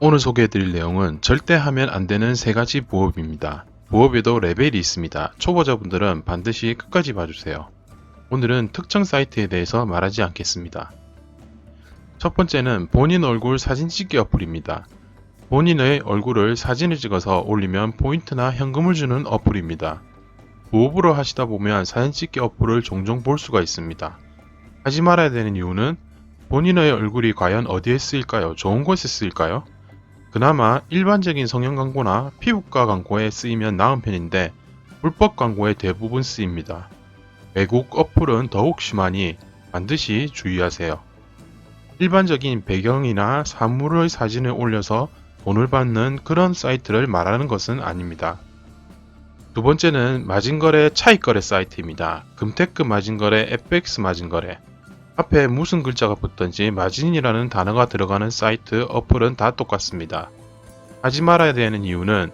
오늘 소개해드릴 내용은 절대 하면 안 되는 세 가지 부업입니다. 부업에도 레벨이 있습니다. 초보자분들은 반드시 끝까지 봐주세요. 오늘은 특정 사이트에 대해서 말하지 않겠습니다. 첫 번째는 본인 얼굴 사진 찍기 어플입니다. 본인의 얼굴을 사진을 찍어서 올리면 포인트나 현금을 주는 어플입니다. 부업으로 하시다 보면 사진 찍기 어플을 종종 볼 수가 있습니다. 하지 말아야 되는 이유는 본인의 얼굴이 과연 어디에 쓰일까요? 좋은 곳에 쓰일까요? 그나마 일반적인 성형 광고나 피부과 광고에 쓰이면 나은 편인데 불법 광고에 대부분 쓰입니다. 외국 어플은 더욱 심하니 반드시 주의하세요. 일반적인 배경이나 사물의 사진을 올려서 돈을 받는 그런 사이트를 말하는 것은 아닙니다. 두 번째는 마진거래 차익거래 사이트입니다. 금테크 마진거래, FX 마진거래. 앞에 무슨 글자가 붙든지 마진이라는 단어가 들어가는 사이트, 어플은 다 똑같습니다. 하지 말아야 되는 이유는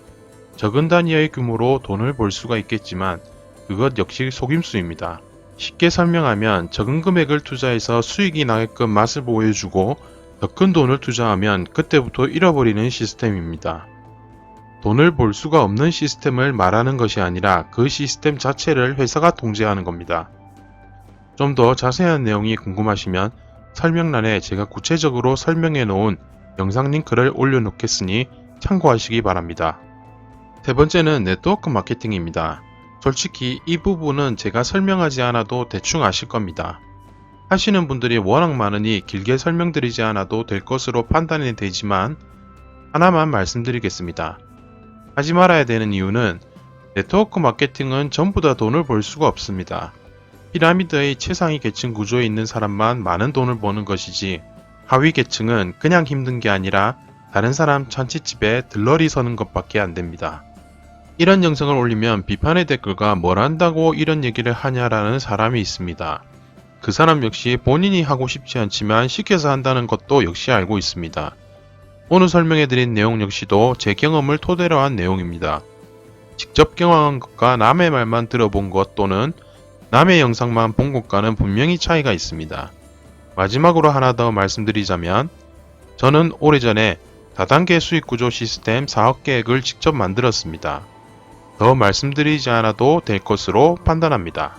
적은 단위의 규모로 돈을 벌 수가 있겠지만 그것 역시 속임수입니다. 쉽게 설명하면 적은 금액을 투자해서 수익이 나게끔 맛을 보여주고 더큰 돈을 투자하면 그때부터 잃어버리는 시스템입니다. 돈을 벌 수가 없는 시스템을 말하는 것이 아니라 그 시스템 자체를 회사가 통제하는 겁니다. 좀 더 자세한 내용이 궁금하시면 설명란에 제가 구체적으로 설명해 놓은 영상 링크를 올려놓겠으니 참고하시기 바랍니다. 세 번째는 네트워크 마케팅입니다. 솔직히 이 부분은 제가 설명하지 않아도 대충 아실 겁니다. 하시는 분들이 워낙 많으니 길게 설명드리지 않아도 될 것으로 판단이 되지만 하나만 말씀드리겠습니다. 하지 말아야 되는 이유는 네트워크 마케팅은 전부 다 돈을 벌 수가 없습니다. 피라미드의 최상위 계층 구조에 있는 사람만 많은 돈을 버는 것이지 하위 계층은 그냥 힘든 게 아니라 다른 사람 잔치집에 들러리 서는 것밖에 안 됩니다. 이런 영상을 올리면 비판의 댓글과 뭘 한다고 이런 얘기를 하냐라는 사람이 있습니다. 그 사람 역시 본인이 하고 싶지 않지만 시켜서 한다는 것도 역시 알고 있습니다. 오늘 설명해드린 내용 역시도 제 경험을 토대로 한 내용입니다. 직접 경험한 것과 남의 말만 들어본 것 또는 남의 영상만 본 것과는 분명히 차이가 있습니다. 마지막으로 하나 더 말씀드리자면 저는 오래전에 다단계 수익 구조 시스템 사업 계획을 직접 만들었습니다. 더 말씀드리지 않아도 될 것으로 판단합니다.